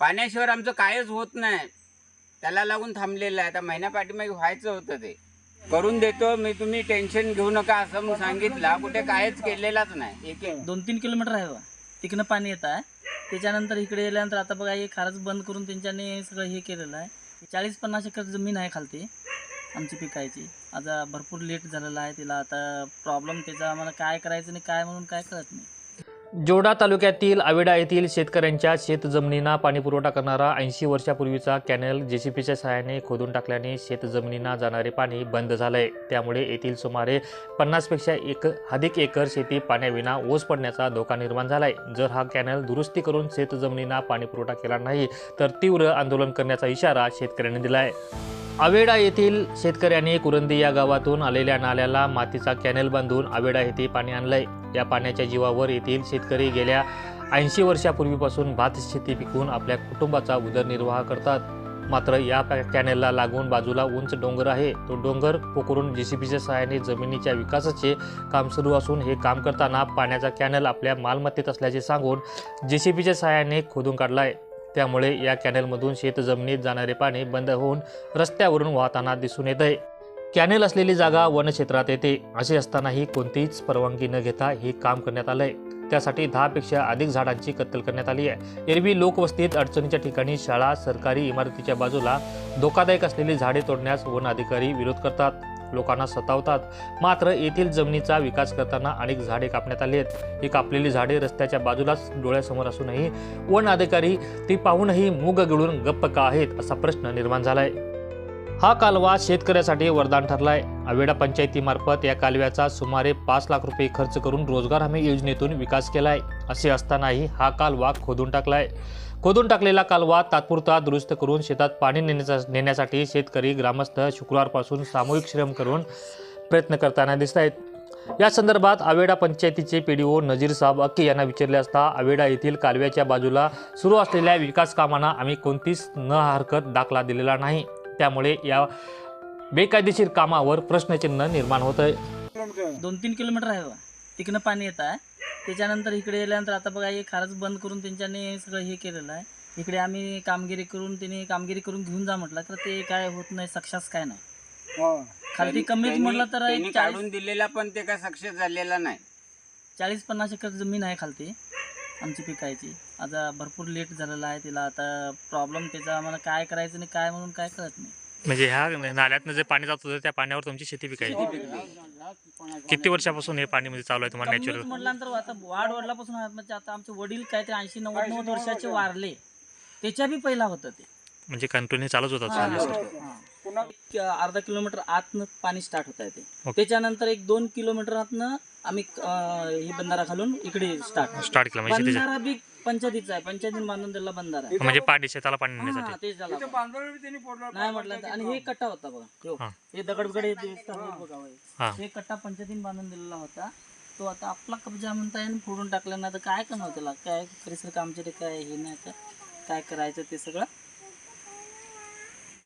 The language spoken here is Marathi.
पाण्याशिवाय आमचं कायच होत नाही. त्याला लागून थांबलेलं आहे. आता महिन्या पाठीमागे व्हायचं होतं ते. करून देतो मी तुम्ही टेन्शन घेऊ नका असं मग सांगितलं. कुठे कायच केलेलाच नाही. एक एक. दोन तीन किलोमीटर आहे बा तिकडनं पाणी येत आहे. त्याच्यानंतर इकडे गेल्यानंतर आता बघा हे खारच बंद करून त्यांच्याने सगळं हे केलेलं आहे. चाळीस पन्नास एकर जमीन आहे खालती आमची पिकायची. आता भरपूर लेट झालेला आहे. तिला आता प्रॉब्लेम त्याचा आम्हाला काय करायचं नाही काय म्हणून काय कळत नाही. जोडा तालुक्यातील आवेडा येथील शेतकऱ्यांच्या शेतजमिनींना पाणीपुरवठा करणारा ऐंशी वर्षापूर्वीचा कॅनल जेसीपीच्या सहाय्याने खोदून टाकल्याने शेतजमिनींना जाणारे पाणी बंद झालंय. त्यामुळे येथील सुमारे पन्नासपेक्षा एक अधिक एकर शेती पाण्याविना ओस पडण्याचा धोका निर्माण झालाय. जर हा कॅनल दुरुस्ती करून शेतजमिनींना पाणीपुरवठा केला नाही तर तीव्र आंदोलन करण्याचा इशारा शेतकऱ्यांनी दिला आहे आवेडा येथील शेतकऱ्यांनी कुरंदी या गावातून आलेल्या नाल्याला मातीचा कॅनेल बांधून आवेडा येथे पाणी आणलंय. या पाण्याच्या जीवावर येथील शेतकरी गेल्या ऐंशी वर्षापूर्वीपासून भात शेती पिकवून आपल्या कुटुंबाचा उदरनिर्वाह करतात. मात्र या पॅ- कॅनेलला लागून बाजूला उंच डोंगर आहे. तो डोंगर पोखरून जेसीबीच्या सहाय्याने जमिनीच्या विकासाचे काम सुरू असून हे काम करताना पाण्याचा कॅनल आपल्या मालमत्तेत असल्याचे सांगून जेसीबीच्या सहाय्याने खोदून काढला आहे त्यामुळे या कॅनेलमधून शेतजमिनीत जाणारे पाणी बंद होऊन रस्त्यावरून वाहताना दिसून येत आहे कॅनेल असलेली जागा वनक्षेत्रात येते. असे असतानाही कोणतीच परवानगी न घेता हे काम करण्यात आलंय. त्यासाठी दहापेक्षा अधिक झाडांची कत्तल करण्यात आली आहे. एरवी लोकवस्तीत अडचणीच्या ठिकाणी शाळा सरकारी इमारतीच्या बाजूला धोकादायक असलेली झाडे तोडण्यास वन अधिकारी विरोध करतात. लोकांना सतावतात. मात्र येथील जमिनीचा विकास करताना अनेक झाडे कापण्यात आली आहेत. ही कापलेली झाडे रस्त्याच्या बाजूलाच डोळ्यासमोर असूनही वन अधिकारी ती पाहूनही मूग गिळून गप्प का आहेत असा प्रश्न निर्माण झालाय. हा कालवा शेतकऱ्यासाठी वरदान ठरलाय. आवेडा पंचायतीमार्फत या कालव्याचा सुमारे पाच लाख रुपये खर्च करून रोजगार हमी योजनेतून विकास केलाय. असे असतानाही हा कालवा खोदून टाकलाय. खोदून टाकलेला कालवा तात्पुरता दुरुस्त करून शेतात पाणी नेण्याचा नेण्यासाठी शेतकरी ग्रामस्थ शुक्रवारपासून सामूहिक श्रम करून प्रयत्न करताना दिसत आहेत. या संदर्भात आवेडा पंचायतीचे पीडीओ नजीर साहब अक्के यांना विचारले असता आवेडा येथील कालव्याच्या बाजूला सुरू असलेल्या विकास कामांना आम्ही कोणतीच न हरकत दाखला दिलेला नाही. त्यामुळे या बेकायदेशीर कामावर प्रश्नचिन्ह निर्माण होत आहे दोन तीन किलोमीटर आहे तिकडनं पाणी येत आहे. त्याच्यानंतर इकडे गेल्यानंतर आता बघा हे खारच बंद करून त्यांच्याने सगळं हे केलेलं आहे. इकडे आम्ही कामगिरी करून त्यांनी कामगिरी करून घेऊन जा म्हटलं तर ते काय होत नाही सक्सेस काय नाही. खालती कमीच त्यांनी- म्हटलं तर चाळीस काढून दिलेला पण ते काय सक्सेस झालेला नाही. चाळीस पन्नास एकर जमीन आहे खालती आमची पिकायची. आता भरपूर लेट झालेला आहे तिला आता प्रॉब्लेम त्याचा आम्हाला काय करायचं नाही काय म्हणून काय कळत नाही. म्हणजे ह्या नाल्यातनं जे पाणी जात होतं त्या पाण्यावर तुमची शेती पिकायची. किती वर्षापासून हे पाणी म्हणजे चालू आहे तुम्हाला नॅचरल म्हटल्यानंतर आता वाढ वडिलापासून आहे म्हणजे आता आमचे वडील काय ते ऐंशी नव्वद नव्वद वर्षाचे वारले. त्याच्या बी पहिला होतं ते. म्हणजे कंटिन्यू चालूच होता चालू. एक अर्धा किलोमीटर आतनं पाणी स्टार्ट होत आहे ते. ओके. त्याच्यानंतर एक दोन किलोमीटर आतनं आम्ही अं, हे बंधारा घालून इकडे स्टार्ट स्टार्ट केला म्हणजे त्याच्या बंधारा बी पंचायतीचा आहे पंचायतीने बांधून दिला बंधारा आहे. म्हणजे पाणी शेताला पाणी हा, तेच झालं नाही म्हटलं तर- आणि हे कट्टा होता बघा ह्यो. हा. हे दगड बिगड हे दिसतात हे बघा हे. हा हे कट्टा पंचायतीने बांधून दिलेला होता तो आता आपला कब्जा म्हणता येईल फोडून टाकला नाही तर काय करणार त्याला काय परिसर कामचे काय हे नाही का काय करायचं ते सगळं